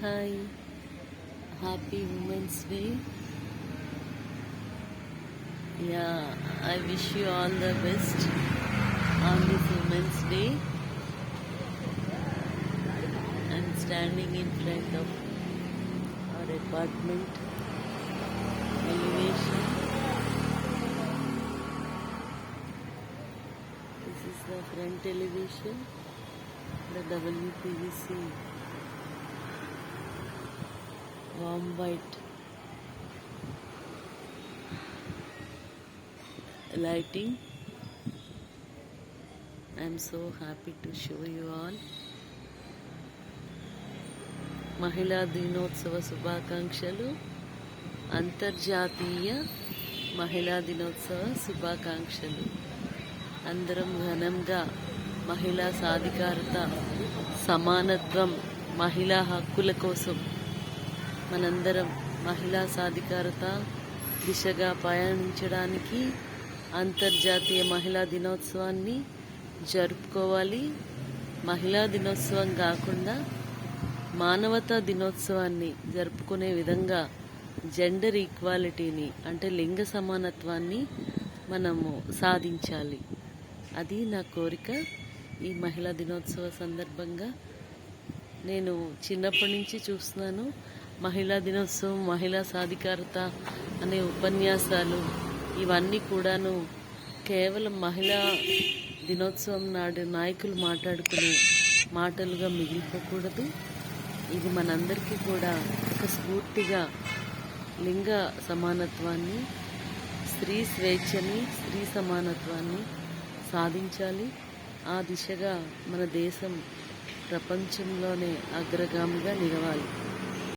Hi, happy Women's Day. Yeah, I wish you all the best on this Women's Day. I'm standing in front of our department elevation. This is the front television, the WPVC. Warm white lighting I'm so happy to show you all మహిళా దినోత్సవ శుభాకాంక్షలు. అంతర్జాతీయ మహిళా దినోత్సవ శుభాకాంక్షలు. అందరం ఘనంగా మహిళా సాధికారత సమానత్వం మహిళా హక్కుల కోసం మనందరం మహిళా సాధికారత దిశగా పయనించడానికి అంతర్జాతీయ మహిళా దినోత్సవాన్ని జరుపుకోవాలి. మహిళా దినోత్సవం కాకుండా మానవతా దినోత్సవాన్ని జరుపుకునే విధంగా జెండర్ ఈక్వాలిటీని అంటే లింగ సమానత్వాన్ని మనము సాధించాలి. అది నా కోరిక. ఈ మహిళా దినోత్సవ సందర్భంగా నేను చిన్నప్పటి నుంచి చూస్తున్నాను. మహిళా దినోత్సవం మహిళా సాధికారత అనే ఉపన్యాసాలు ఇవన్నీ కూడాను కేవలం మహిళా దినోత్సవం నాడు నాయకులు మాట్లాడుకునే మాటలుగా మిగిలిపోకూడదు. ఇది మనందరికీ కూడా ఒక స్ఫూర్తిగా లింగ సమానత్వాన్ని స్త్రీ స్వేచ్ఛని స్త్రీ సమానత్వాన్ని సాధించాలి. ఆ దిశగా మన దేశం ప్రపంచంలోనే అగ్రగామిగా నిలవాలి.